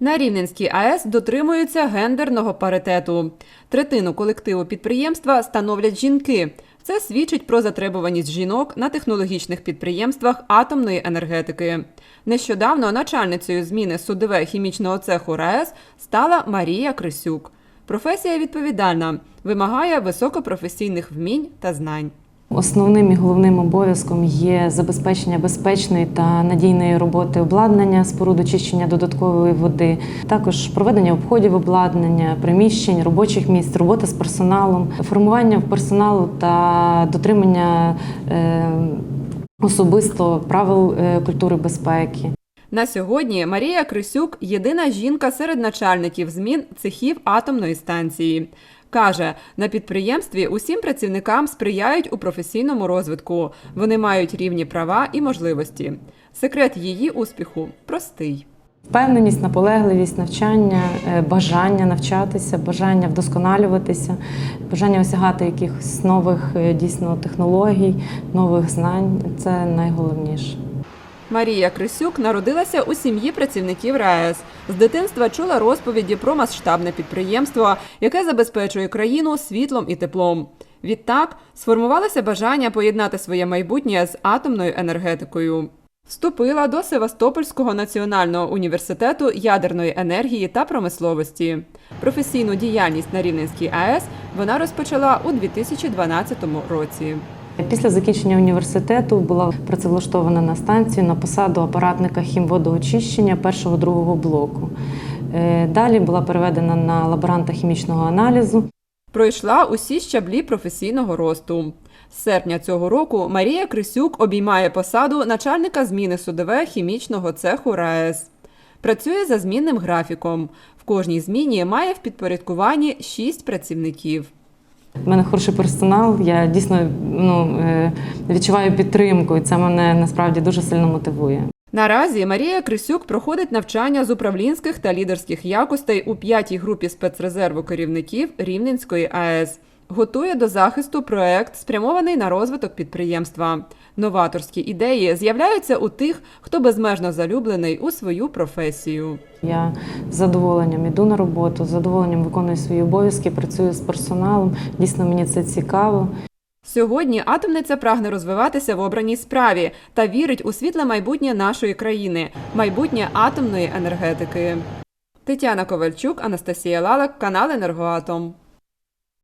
На Рівненській АЕС дотримуються гендерного паритету. Третину колективу підприємства становлять жінки. Це свідчить про затребуваність жінок на технологічних підприємствах атомної енергетики. Нещодавно начальницею зміни судове хімічного цеху РаЕС стала Марія Крисюк. Професія відповідальна, вимагає високопрофесійних вмінь та знань. Основним і головним обов'язком є забезпечення безпечної та надійної роботи обладнання, споруд очищення додаткової води, також проведення обходів обладнання, приміщень, робочих місць, робота з персоналом, формування персоналу та дотримання е, особисто правил е, культури безпеки. На сьогодні Марія Крисюк єдина жінка серед начальників змін цехів атомної станції. Каже, на підприємстві усім працівникам сприяють у професійному розвитку. Вони мають рівні права і можливості. Секрет її успіху простий. Впевненість, наполегливість, навчання, е, бажання навчатися, бажання вдосконалюватися, бажання осягати якихось нових е, дійсно технологій, нових знань це найголовніше. Марія Крисюк народилася у сім'ї працівників РаЕС. З дитинства чула розповіді про масштабне підприємство, яке забезпечує країну світлом і теплом. Відтак сформувалося бажання поєднати своє майбутнє з атомною енергетикою. Вступила до Севастопольського національного університету ядерної енергії та промисловості. Професійну діяльність на Рівненській АЕС вона розпочала у 2012 році. Після закінчення університету була працевлаштована на станцію на посаду апаратника хімводоочищення першого другого блоку. Е, Далі була переведена на лаборанта хімічного аналізу. Пройшла усі щаблі професійного росту. З серпня цього року Марія Крисюк обіймає посаду начальника зміни судове хімічного цеху РаЕС. Працює за змінним графіком. В кожній зміні має в підпорядкуванні шість працівників. У мене хороший персонал. Я дійсно ну, е, відчуваю підтримку, і це мене насправді дуже сильно мотивує. Наразі Марія Крисюк проходить навчання з управлінських та лідерських якостей у п'ятій групі спецрезерву керівників Рівненської АЕС. Готує до захисту проект, спрямований на розвиток підприємства. Новаторські ідеї з'являються у тих, хто безмежно залюблений у свою професію. Я з задоволенням іду на роботу, з задоволенням виконую свої обов'язки, працюю з персоналом. Дійсно, мені це цікаво. Сьогодні атомниця прагне розвиватися в обраній справі та вірить у світле майбутнє нашої країни, майбутнє атомної енергетики. Тетяна Ковальчук, Анастасія Лалак, канал Енергоатом.